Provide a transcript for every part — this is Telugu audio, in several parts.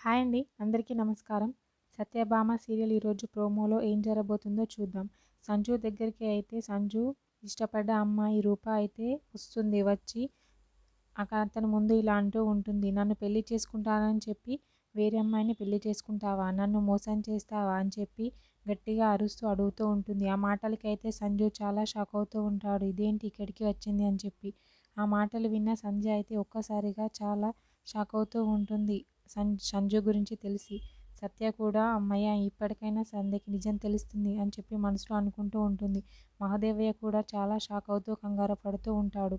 హాయ్ అండి అందరికీ నమస్కారం. సత్యభామ సీరియల్ ఈరోజు ప్రోమోలో ఏం జరగబోతుందో చూద్దాం. సంజు దగ్గరికి అయితే సంజు ఇష్టపడ్డ అమ్మాయి రూప అయితే వస్తుంది వచ్చి అతని ముందు ఇలా అంటూ ఉంటుంది నన్ను పెళ్ళి చేసుకుంటానని చెప్పి వేరే అమ్మాయిని పెళ్ళి చేసుకుంటావా? నన్ను మోసం చేస్తావా? అని చెప్పి గట్టిగా అరుస్తూ అడుగుతూ ఉంటుంది. ఆ మాటలకైతే సంజు చాలా షాక్ అవుతూ ఉంటాడు. ఇదేంటి ఇక్కడికి వచ్చింది? అని చెప్పి. ఆ మాటలు విన్న సంజయ్ అయితే ఒక్కసారిగా చాలా షాక్ అవుతూ ఉంటుంది. సం సంజు గురించి తెలిసి సత్య కూడా అమ్మయ్య ఇప్పటికైనా సంధ్యకి నిజం తెలుస్తుంది అని చెప్పి మనసులో అనుకుంటూ ఉంటుంది. మహాదేవయ్య కూడా చాలా షాక్ అవుతూ కంగారు పడుతూ ఉంటాడు.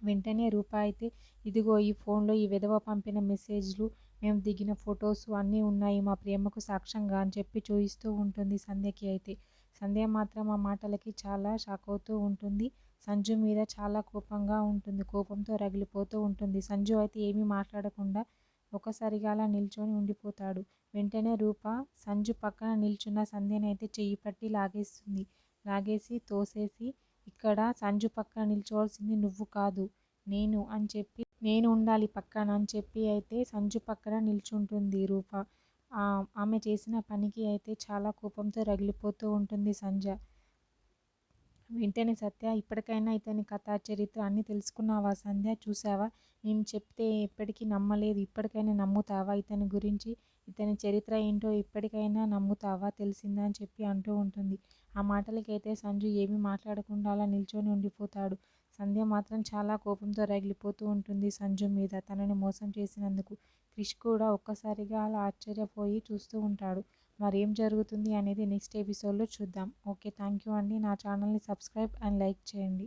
వెంటనే రూప అయితే ఇదిగో ఈ ఫోన్లో ఈ విధవ పంపిన మెసేజ్లు మేము దిగిన ఫొటోస్ అన్నీ ఉన్నాయి మా ప్రేమకు సాక్ష్యంగా అని చెప్పి చూపిస్తూ ఉంటుంది సంధ్యకి అయితే. సంధ్య మాత్రం ఆ మాటలకి చాలా షాక్ అవుతూ ఉంటుంది. సంజు మీద చాలా కోపంగా ఉంటుంది. కోపంతో రగిలిపోతూ ఉంటుంది. సంజు అయితే ఏమీ మాట్లాడకుండా ఒకసారిగా అలా నిల్చొని ఉండిపోతాడు. వెంటనే రూప సంజు పక్కన నిల్చున్న సంధ్యని అయితే చెయ్యి పట్టి లాగేస్తుంది. లాగేసి తోసేసి ఇక్కడ సంజు పక్కన నిల్చోవాల్సింది నువ్వు కాదు. నేను అని చెప్పి నేను ఉండాలి పక్కన అని చెప్పి అయితే సంజు పక్కన నిల్చుంటుంది రూప. ఆమె చేసిన పనికి అయితే చాలా కోపంతో రగిలిపోతూ ఉంటుంది సంజ వెంటనే సత్య ఇప్పటికైనా ఇతని కథ చరిత్ర అన్నీ తెలుసుకున్నావా సంధ్య? చూసావా నేను చెప్తే ఎప్పటికీ నమ్మలేదు. ఇప్పటికైనా నమ్ముతావా? ఇతని గురించి ఇతని చరిత్ర ఏంటో ఇప్పటికైనా నమ్ముతావా? తెలిసిందా? అని చెప్పి అంటూ ఉంటుంది. ఆ మాటలకైతే సంజు ఏమీ మాట్లాడకుండా అలా నిల్చొని ఉండిపోతాడు. సంధ్య మాత్రం చాలా కోపంతో రగిలిపోతూ ఉంటుంది సంజు మీద. తనని మోసం చేసినందుకు క్రిష్ కూడా ఒక్కసారిగా అలా ఆశ్చర్యపోయి చూస్తూ ఉంటాడు. మరేం జరుగుతుంది అనేది నెక్స్ట్ ఎపిసోడ్లో చూద్దాం. ఓకే థ్యాంక్ యూ అండి. నా ఛానల్ని సబ్స్క్రైబ్ అండ్ లైక్ చేయండి.